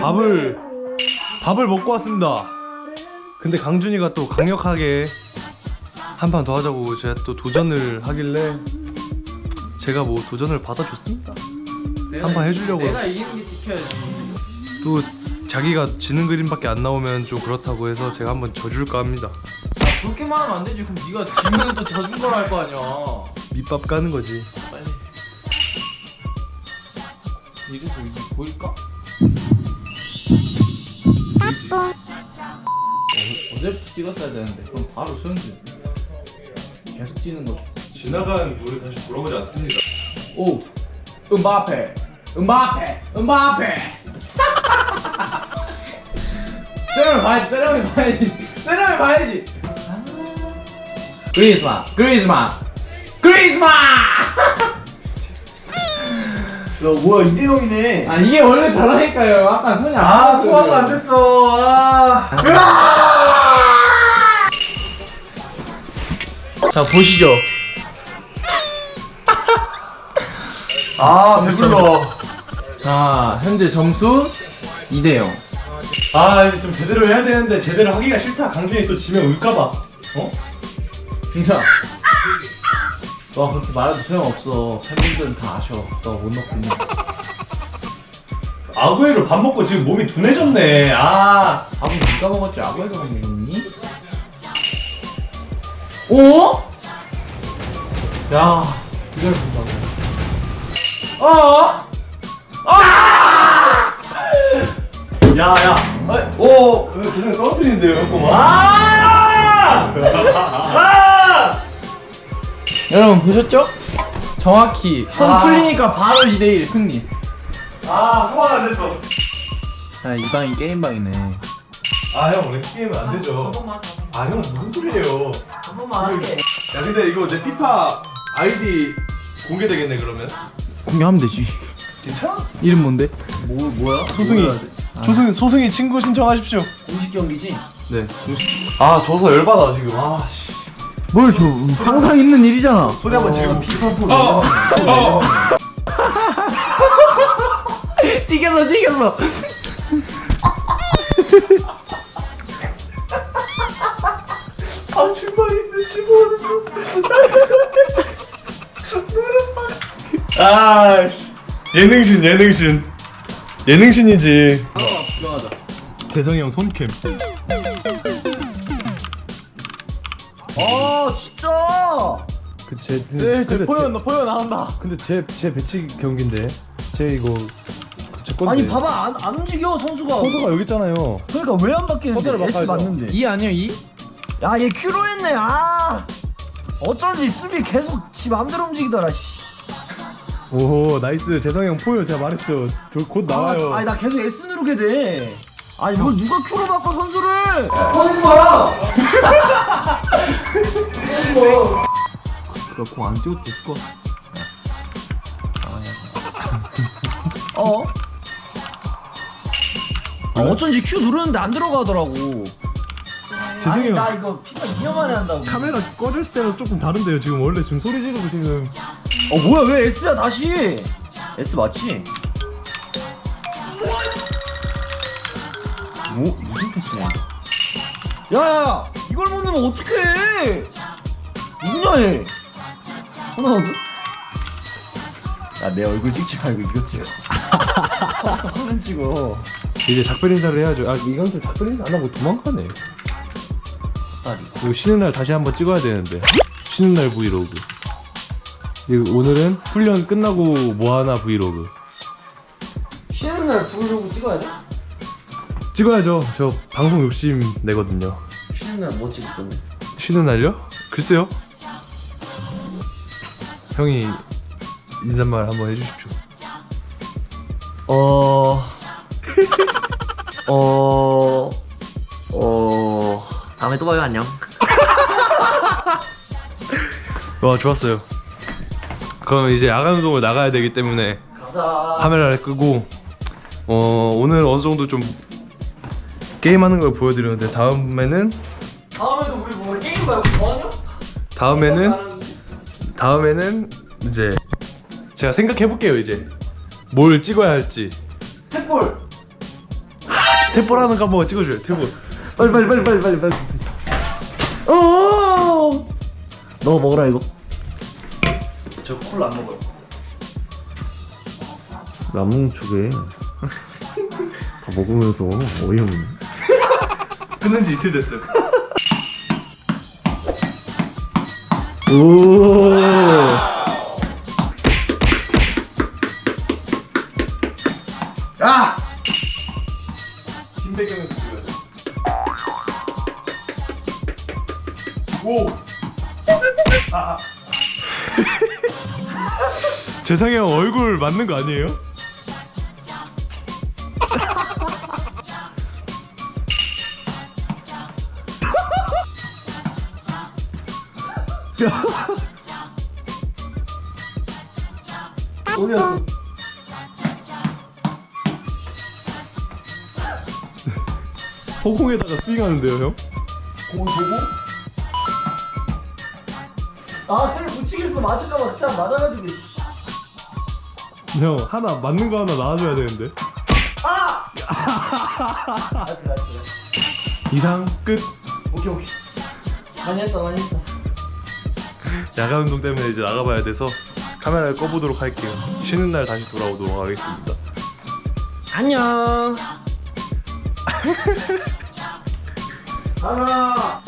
밥을 밥을 먹고 왔습니다. 근데 강준이가 또 강력하게 한 판 더 하자고 제가 또 도전을 하길래 제가 뭐 도전을 받아줬습니다. 한번 이- 해주려고요. 내가 이기는 게 지켜야지. 또 자기가 지는 그림밖에 안 나오면 좀 그렇다고 해서 제가 한번 져줄까 합니다. 아, 그렇게 말하면 안 되지. 그럼 네가 지면 또 져준 거라 할거 아니야. 밑밥 까는 거지. 빨리. 뭐 이게 보일까? 찍었어야 되는데 그럼 바로 소용지 계속 찌는 거. 지나간 물을 다시 돌아오지 않습니다. 오, 음바페, 음바페, 음바페. 세레머니 봐야지, 세레머니 봐야지, 세레머니 봐야지. 그리즈만, 그리즈만. 야 뭐야 이대형이네 아 이게 원래 저러니까요. 아까 손이 아. 소화가 안 됐어 아 자 보시죠. 아 배불러 자 현재 점수 2대 0. 아 이제 좀 제대로 해야 되는데 제대로 하기가 싫다. 강준이 또 지면 울까봐. 어? 진짜. 너 그렇게 말해도 소용없어. 팬분들은 다 아셔. 너 못 넣겠네. 아구에로 밥 먹고 지금 몸이 둔해졌네. 아. 밥은 누가 먹었지? 아버지가 먹니? 오? 야, 이걸 본다고. 어? 야야. 오. 그냥 떨어뜨리는데요, 형꼬마. 아! 아! 여러분 보셨죠? 정확히 손 아. 풀리니까 바로 2대1 승리. 아 소화가 안 됐어. 야, 이 방이 게임방이네. 아 형 원래 게임은 안 되죠. 아형 무슨 소리예요? 한 번만 할게. 야 근데 이거 내 피파 아이디 공개되겠네 그러면. 공개하면 되지. 괜찮아? 이름 뭔데? 뭐 뭐야 소승이. 소승 소승이 친구 신청하십시오. 공식 경기지 네. 아 저서 열받아 지금. 아 씨. 뭘 줘? 항상 있는 일이잖아. 소리 한번 지금 피파 포 어. 어. 찍혔어, 찍혔어. 아 씨. 예능신 예능신. 예능신이지. 구경하자. 재성이 형 손캠. 아 진짜 그제 슬슬 보여, 보여 나온다. 근데 제제 배치 경기인데 제 이거 제 건데. 아니 봐봐 안, 안 움직여 선수가 선수가 여기 있잖아요. 그러니까 왜 안 바뀌는데 S. 맞는데 2 아니야, 2? 야얘 큐로 했네 아 어쩐지 수비 계속 지 맘대로 움직이더라 씨. 오 나이스 재성이 형 포요 제가 말했죠. 저 곧 나와요. 아, 아니 나 계속 S 누르게 돼 아니 뭘 누가 큐로 바꿔 선수를 그거 공안 찍어도 됐을 거. 어? 아, 어쩐지 큐 누르는데 안 들어가더라고 재성이 아니 형나 이거 피파 2년 만에 한다고 카메라 꺼졌을 때는 조금 다른데요. 지금 원래 지금 소리 지르고 지금. 어 뭐야 왜 S야 다시 S 맞지? 뭐? 무슨 패스야 야야 이걸 못 넣으면 어떡해 누구냐 얘 호나우드? 야내 얼굴 찍지 말고 이거 찍어 화면 찍어 이제 작별 인사를 해야죠. 아 이강철 작별 인사 안 하고 도망가네. 딸이 이거 쉬는 날 다시 한번 찍어야 되는데. 쉬는 날 브이로그. 오늘은 훈련 끝나고 뭐 하나 브이로그. 쉬는 날 부르려고 찍어야 돼? 찍어야죠. 저 방송 욕심 내거든요. 쉬는 날 뭐 찍을 건데? 쉬는 날요? 글쎄요. 형이 인사말 한번 해주십시오. 어... 어... 어... 다음에 또 봐요 안녕 와 좋았어요. 그럼 이제 야간 운동을 나가야 되기 때문에 가자. 카메라를 끄고 어 오늘 어느 정도 좀 게임하는 걸 보여드렸는데 다음에는 다음에도 우리 뭐 게임 말고 뭐하냐? 다음에는 다음에는 이제 제가 생각해 볼게요 이제. 뭘 찍어야 할지. 택볼 탭볼 하는 거 한번 찍어줘요 탭볼 빨리 빨리 빨리 빨리 빨리 빨리. 어! 너 먹어라 이거 저 콜라 안 먹어요 쪽에 다 먹으면서 어이없네 끊은 지 이틀 됐어요 오 아! 김배경을 돼 오! 아, 아. 재상이 형 얼굴 맞는 거 아니에요? 어디였어 허공에다가 스윙하는데요 형? 공을 보고 아쌤 붙이겠어. 맞을까봐 그냥 맞아가지고 씨. 형 하나 맞는 거 하나 나와줘야 되는데. 아! 알았어 알았어. 이상 끝. 오케이 오케이. 많이 했다 많이 했다. 야간 운동 때문에 이제 나가봐야 돼서 카메라를 꺼보도록 할게요. 쉬는 날 다시 돌아오도록 하겠습니다. 안녕. 하나